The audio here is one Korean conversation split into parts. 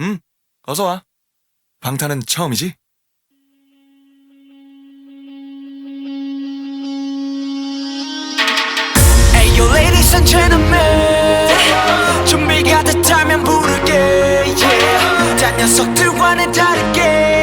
음, 어서 와. 방탄은 처음이지? 준비가 됐다면 부를게 yeah. 딴 녀석들과는 다르게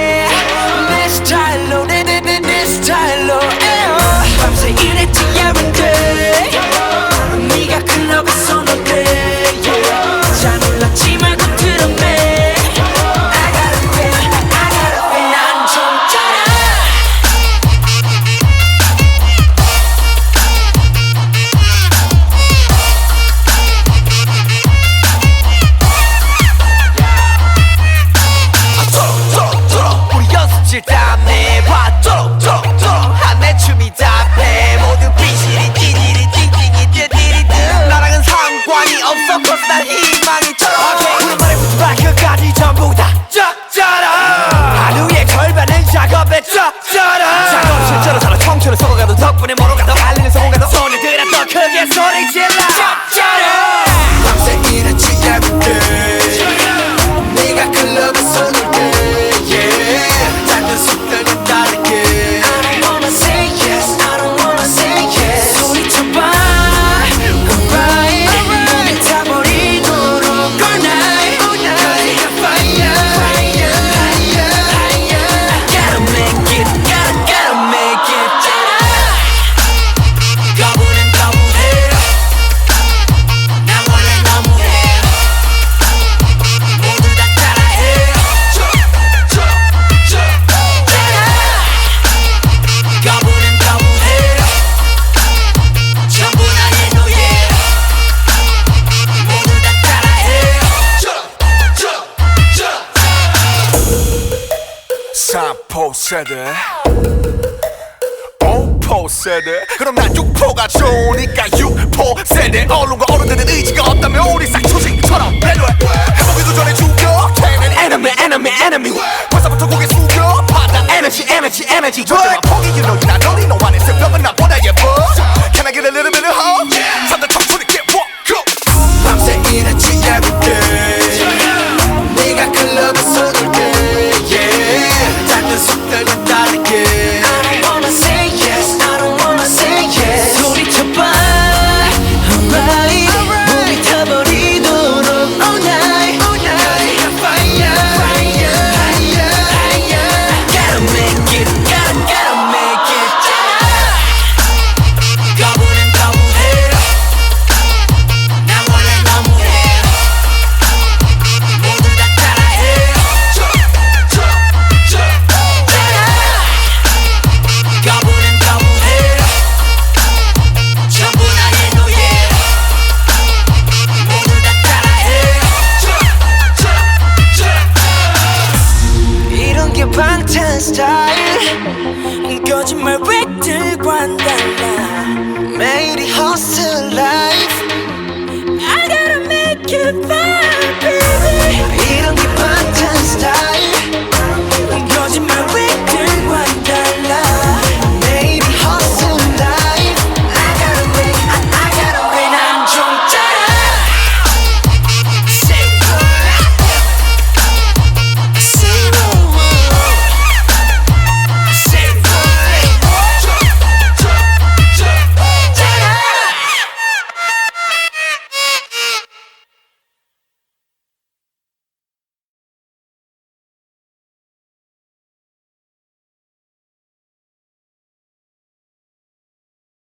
소리 질러 쩍짜라 밤새 일했지 everyday 네가 클럽에서 놀 세대 오포 세대 그럼 난 육포가 좋으니까 육포 세대 언론과 어른들은 의지가 없다면 우리 싹 초식처럼 배려해. 해보기도 전에 죽여. 쟤는 enemy enemy enemy. 벌써부터 고개 숙여. 받아 에너지 에너지 에너지 절대 포기 you know 나. 너리 너와 내 새벽은 나보다 예뻐. Can I get a little bit